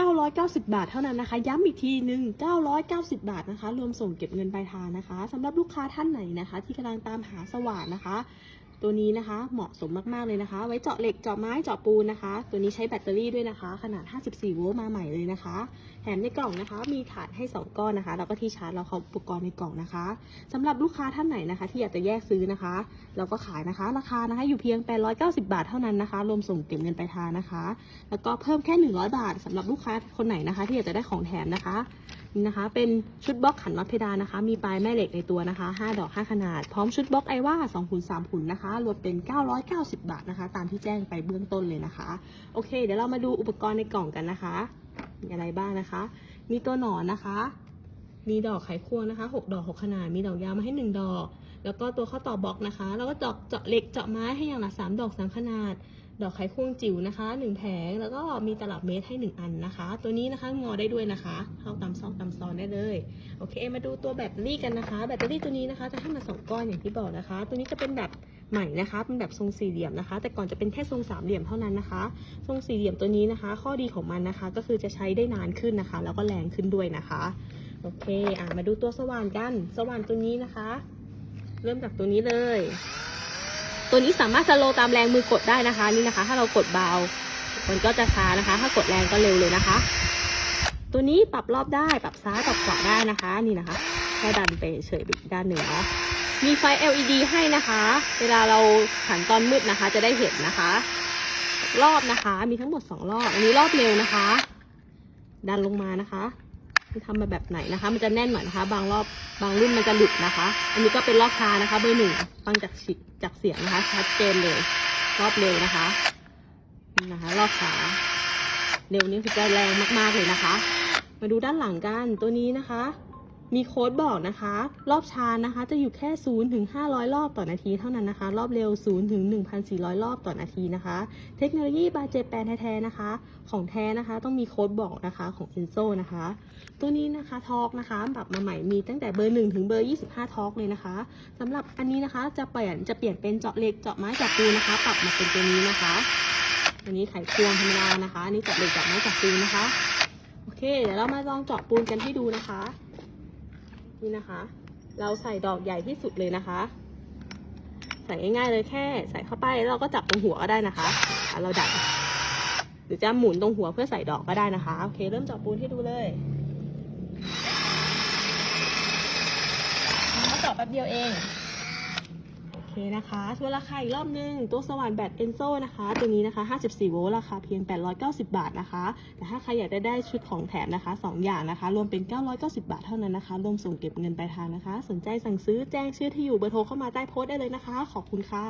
990 บาทเท่านั้นนะคะ ย้ำอีกทีหนึ่ง990 บาทนะคะ รวมส่งเก็บเงินปลายทางนะคะสำหรับลูกค้าท่านไหนนะคะ ที่กำลังตามหาสว่านนะคะ ตัวนี้นะคะ เหมาะสมมากๆเลยนะคะ ไว้เจาะเหล็กเจาะไม้เจาะปูนนะคะ ตัวนี้ใช้แบตเตอรี่ด้วยนะคะ ขนาด 54 โวลต์มาใหม่เลยนะคะแถมในกล่องนะคะ มีถาดให้ 2 ก้อนนะคะ แล้วก็ที่ชาร์จเราเขาอุปกรณ์ในกล่องนะคะสำหรับลูกค้าท่านไหนนะคะ ที่อยากจะแยกซื้อนะคะ เราก็ขายนะคะ ราคานะคะอยู่เพียง 890 บาทเท่านั้นนะคะ รวมส่งเก็บเงินปลายทางนะคะ แล้วก็เพิ่มแค่ 100 บาทสำหรับลูกค้าคนไหนนะคะ ที่อยากจะได้ของแถมนะคะ นี่นะคะ เป็นชุดบล็อกขันน็อตเพดานนะคะ มีปลายแม่เหล็กในตัวนะคะ 5 ดอก 5 ขนาด พร้อมชุดบล็อกไอว่า2หุ่น3หุ่นนะคะ รวมเป็น 990 บาทนะคะ ตามที่แจ้งไปเบื้องต้นเลยนะคะ โอเค เดี๋ยวเรามาดูอุปกรณ์ในกล่องกันนะคะ มีอะไรบ้างนะคะ มีตัวหนอนนะคะ มีดอกไขควงนะคะ 6 ดอก 6 ขนาด มีดอกยาวมาให้ 1 ดอก แล้วก็ตัวข้อต่อบล็อกนะคะ แล้วก็เจาะเจาะเหล็กเจาะไม้ให้อย่างละ 3 ดอก 3 ขนาด ดอกไขควงจิ๋วนะคะ 1 แผง แล้วก็มีตลับเมตรให้ 1 อันนะคะ ตัวนี้นะคะงอได้ด้วยนะคะ เข้าตามซอกตามซอนได้เลย โอเค มาดูตัวแบตเตอรี่กันนะคะ แบตเตอรี่ตัวนี้นะคะจะให้มาสองก้อนอย่างที่บอกนะคะ ตัวนี้จะเป็นแบบใหม่นะคะ เป็นแบบทรงสี่เหลี่ยมนะคะ แต่ก่อนจะเป็นแค่ทรงสามเหลี่ยมเท่านั้นนะคะ ทรงสี่เหลี่ยมตัวนี้นะคะ ข้อดีของมันนะคะ ก็คือจะใช้ได้นานขึ้นนะคะ แล้วก็แรงขึ้นด้วยนะคะ โอเค อะ มาดูตัวสว่านกัน สว่านตัวนี้นะคะ เริ่มจากตัวนี้เลย ตัวนี้สามารถสโลว์ตามแรงมือกดได้นะคะนี่นะคะ ถ้าเรากดเบา มันก็จะช้านะคะ ถ้ากดแรงก็เร็วเลยนะคะ ตัวนี้ปรับรอบได้ปรับซ้ายปรับขวาได้นะคะ นี่นะคะแค่ดันไปเฉยไปอีกด้านหนึ่งเนาะมีไฟ LED ให้นะคะ เวลาเราหันตอนมืดนะคะ จะได้เห็นนะคะ รอบนะคะ มีทั้งหมด 2 รอบ อันนี้รอบเร็วนะคะ ดันลงมานะคะ ทำมาแบบไหนนะคะ มันจะแน่นหน่อยนะคะ บางรอบบางรุ่นมันจะหลุดนะคะ อันนี้ก็เป็นรอบช้านะคะ เบอร์หนึ่งฟังจากฉิจากเสียงนะคะ ชัดเจนเลย รอบเร็วนะคะนี่นะคะ รอบช้าเร็วนี้คือจะแรงมากๆเลยนะคะ มาดูด้านหลังกันตัวนี้นะคะ มีโค้ดบอกนะคะ รอบชานะคะ จะอยู่แค่ 0 ถึง 500 รอบต่อนาทีเท่านั้นนะคะ รอบเร็ว 0 ถึง 1,400 รอบต่อนาทีนะคะ เทคโนโลยีบาเจแปนแท้ๆนะคะ ของแท้นะคะต้องมีโค้ดบอกนะคะของ Enso นะคะ ตัวนี้นะคะทอกนะคะปรับมาใหม่มีตั้งแต่เบอร์ 1 ถึงเบอร์ 25ทอกเลยนะคะสำหรับอันนี้นะคะจะเปลี่ยนจะเปลี่ยนเป็นเจาะเหล็กเจาะไม้เจาะปูนนะคะ ปรับมาเป็นตัวนี้นะคะอันนี้ไขควงธรรมดานะคะอันนี้เจาะเหล็กเจาะไม้เจาะปูนนะคะโอเคเดี๋ยวเรามาลองเจาะปูนกันให้ดูนะคะ นี่นะคะ เราใส่ดอกใหญ่ที่สุดเลยนะคะ ใส่ง่ายๆเลยแค่ ใส่เข้าไปแล้วเราก็จับตรงหัวก็ได้นะคะเราดันหรือจะหมุนตรงหัวเพื่อใส่ดอกก็ได้นะคะโอเค เริ่มเจาะปูนให้ดูเลยเขาจาะแป๊บเดียวเอง เคนะคะทวนราคาอีกรอบนึง ตัวสว่านแบตเอนโซนะคะ ตัวนี้นะคะ 54 โวลต์ราคาเพียง 890 บาทนะคะ แต่ถ้าใครอยากได้ได้ชุดของแถมนะคะ 2 อย่างนะคะ รวมเป็น 990 บาทเท่านั้นนะคะ รวมส่งเก็บเงินปลายทางนะคะ สนใจสั่งซื้อแจ้งชื่อที่อยู่เบอร์โทรเข้ามาใต้โพสต์ได้เลยนะคะ ขอบคุณค่ะ